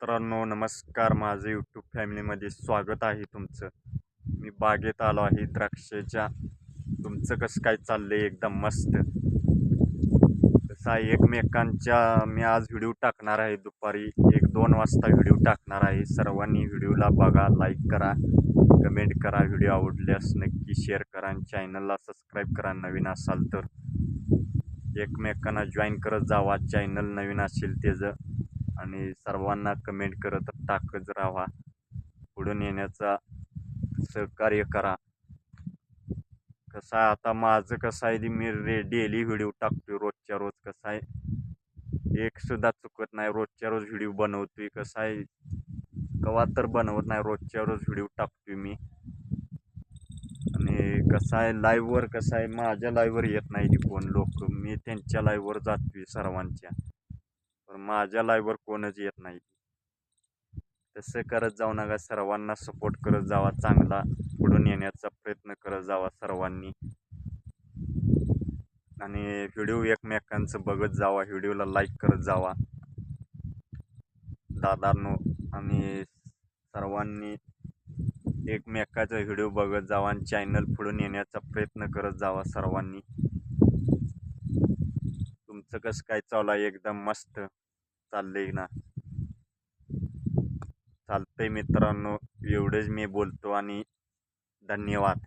मित्रांनो नमस्कार. माझं यूट्यूब फॅमिलीमध्ये स्वागत आहे तुमचं. मी बागेत आलो आहे. द्राक्षेच्या तुमचं कसं काय चाललं आहे एकदम मस्त. तसा एकमेकांच्या मी आज व्हिडिओ टाकणार आहे. दुपारी एक दोन वाजता व्हिडिओ टाकणार आहे. सर्वांनी व्हिडिओला बघा लाईक करा कमेंट करा. व्हिडिओ आवडल्यास नक्की शेअर करा आणि चॅनलला सबस्क्राईब करा नवीन असाल तर. एकमेकांना जॉईन करत जावा. चॅनल नवीन असेल त्याचं आणि सर्वांना कमेंट करत टाकत राहा. पुढून येण्याचा सहकार्य करा. कसं आहे आता माझं कसं आहे ते मी रे डेली व्हिडिओ टाकतोय रोजच्या रोज. कसं आहे? एक सुद्धा चुकत नाही रोजच्या रोज व्हिडिओ बनवतोय. कसं आहे? कवा तर बनवत नाही रोजच्या रोज व्हिडिओ टाकतोय मी. आणि कसं आहे? लाईव्हवर कसं आहे? माझ्या लाईव्हवर येत नाही कोण लोक. मी त्यांच्या लाईव्हवर जातोय सर्वांच्या. माझ्या लाईव्हवर कोणच येत नाही. तसं करत जाऊ नका सर्वांना सपोर्ट करत जावा चांगला पुढून येण्याचा प्रयत्न करत जावा सर्वांनी. आणि व्हिडिओ एकमेकांचं बघत जावा व्हिडिओला लाईक करत जावा. दादांनो आणि सर्वांनी एकमेकाचा व्हिडिओ बघत जावा आणि चॅनल पुढून येण्याचा प्रयत्न करत जावा सर्वांनी. तुमचं कसं काय चालू आहे? एकदम मस्त. चाललंय ना. चालतंय मित्रांनो एवढेच मी बोलतो आणि धन्यवाद.